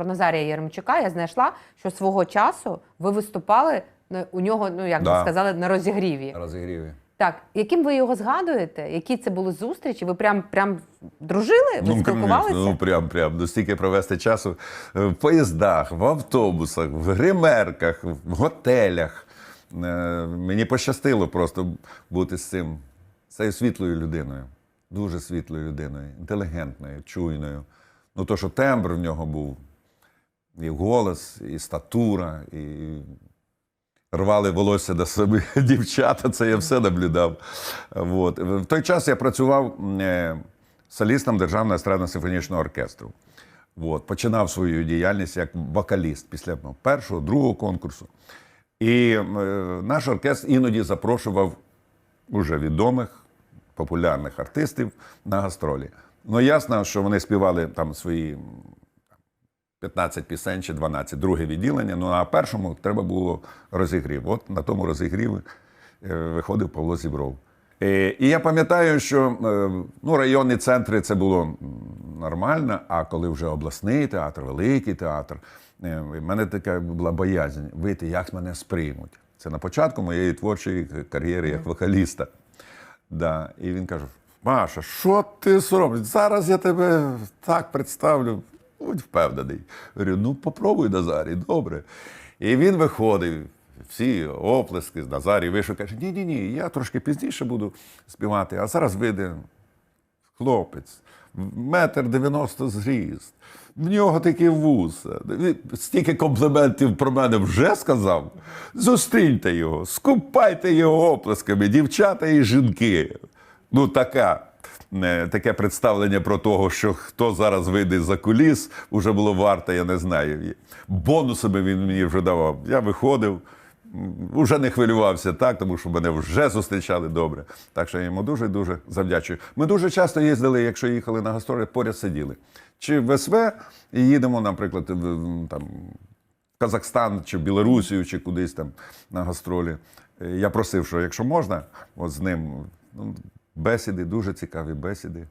Про Назарія Єремчука я знайшла, що свого часу ви виступали у нього, ну як би Да. сказали, на розігріві. Розігріві. Так, яким ви його згадуєте? Які це були зустрічі? Ви прям прям дружили? Ви спілкувалися? ну прям, прям. Ну, стільки провести часу е, в поїздах, в автобусах, в гримерках, в готелях. Е, Мені пощастило просто бути з цим, цією світлою людиною. Дуже світлою людиною, інтелігентною, чуйною. Ну, то, що тембр в нього був, і голос, і статура, і рвали волосся до себе дівчата, це я все наблюдав. От. В той час я працював е, солістом Державного естрадно-симфонічного оркестру. От. Починав свою діяльність як вокаліст після першого, другого конкурсу. І е, наш оркестр іноді запрошував уже відомих, популярних артистів на гастролі. Ну, ясно, що вони співали там свої 15 пісень чи 12, друге відділення. Ну а першому треба було розігрів. От на тому розігріві е, виходив Павло Зібров. Е, І я пам'ятаю, що е, ну, районні центри це було нормально, а коли вже обласний театр, великий театр, в мене така була боязнь вийти, як мене сприймуть. Це на початку моєї творчої кар'єри як вокаліста. Да. І він каже: Маша, що ти соромиш? Зараз я тебе так представлю. Будь впевнений. Говорю, ну попробуй Назарій, добре. І він виходив, всі оплески з Назарій вийшов, каже: ні, ні, я трошки пізніше буду співати, а зараз вийде хлопець, метр дев'яносто зріст. В нього такі вуса. Стільки компліментів про мене вже сказав. Зустріньте його, скупайте його оплесками, дівчата і жінки. Ну, така, таке представлення про того, що хто зараз вийде за куліс, вже було варто, я не знаю. Бонусами він мені вже давав. Я виходив. Уже не хвилювався так, тому що мене вже зустрічали добре. Так що я йому дуже дуже завдячую. Ми дуже часто їздили, якщо їхали на гастролі, поряд сиділи. Чи в СВ і їдемо, наприклад, в, там, Казахстан, чи в Білорусію, чи кудись там на гастролі. Е, Я просив, що якщо можна, от з ним ну, бесіди, дуже цікаві бесіди.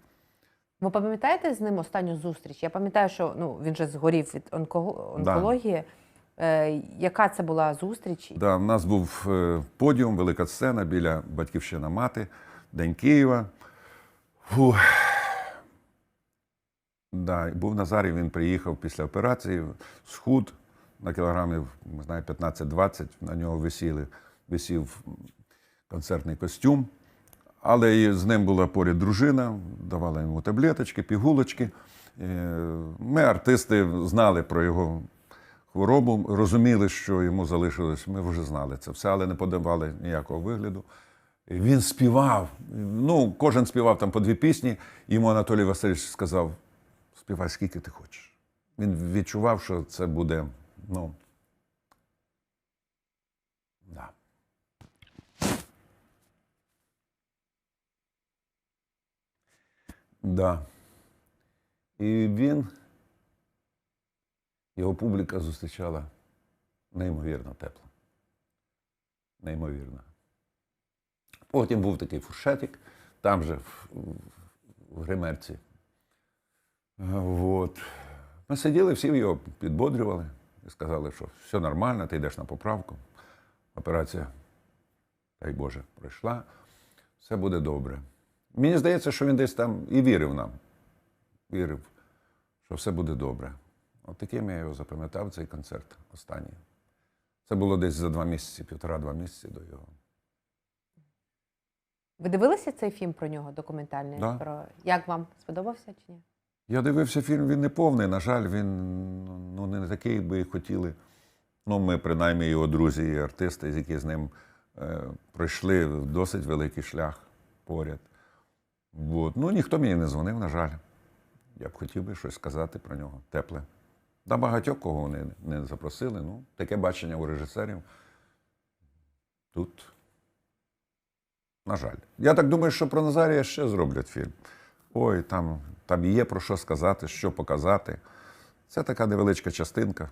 Ви пам'ятаєте з ним останню зустріч? Я пам'ятаю, що ну він же згорів від онко- Да. онкології. Е, яка це була зустріч? Да, у нас був е, подіум, велика сцена біля Батьківщина Мати, День Києва. Фу. Да, був Назарій, він приїхав після операції, схуд на кілограмів, не знаю, 15-20, на нього висіли, висів концертний костюм. Але з ним була поряд дружина, давала йому таблеточки, пігулочки. Е, Ми, артисти, знали про його хворобу, розуміли, що йому залишилось. Ми вже знали це все, але не подавали ніякого вигляду. Він співав. Ну, кожен співав там по дві пісні. Йому Анатолій Васильович сказав: співай скільки ти хочеш. Він відчував, що це буде, ну. Да. Да. І він, його публіка зустрічала неймовірно тепло. Неймовірно. Потім був такий фуршетик, там же в, в гримерці. От. Ми сиділи, всі його підбодрювали і сказали, що все нормально, ти йдеш на поправку. Операція, дай Боже, пройшла, все буде добре. Мені здається, що він десь там і вірив нам. Вірив, що все буде добре. От таким я його запам'ятав, цей концерт останній. Це було десь за два місяці, півтора-два місяці до його. Ви дивилися цей фільм про нього, документальний? Да. Про як вам сподобався чи ні? Я дивився фільм, він не повний. На жаль, він ну, не такий, як би хотіли. Ну, ми, принаймні, його друзі і артисти, які з ним е, пройшли досить великий шлях поряд. От. Ну, ніхто мені не дзвонив, на жаль. Я б хотів би щось сказати про нього тепле. Да багатьох кого вони не запросили. Ну, таке бачення у режисерів. Тут, на жаль. Я так думаю, що про Назарія ще зроблять фільм. Ой, там, там є про що сказати, що показати. Це така невеличка частинка.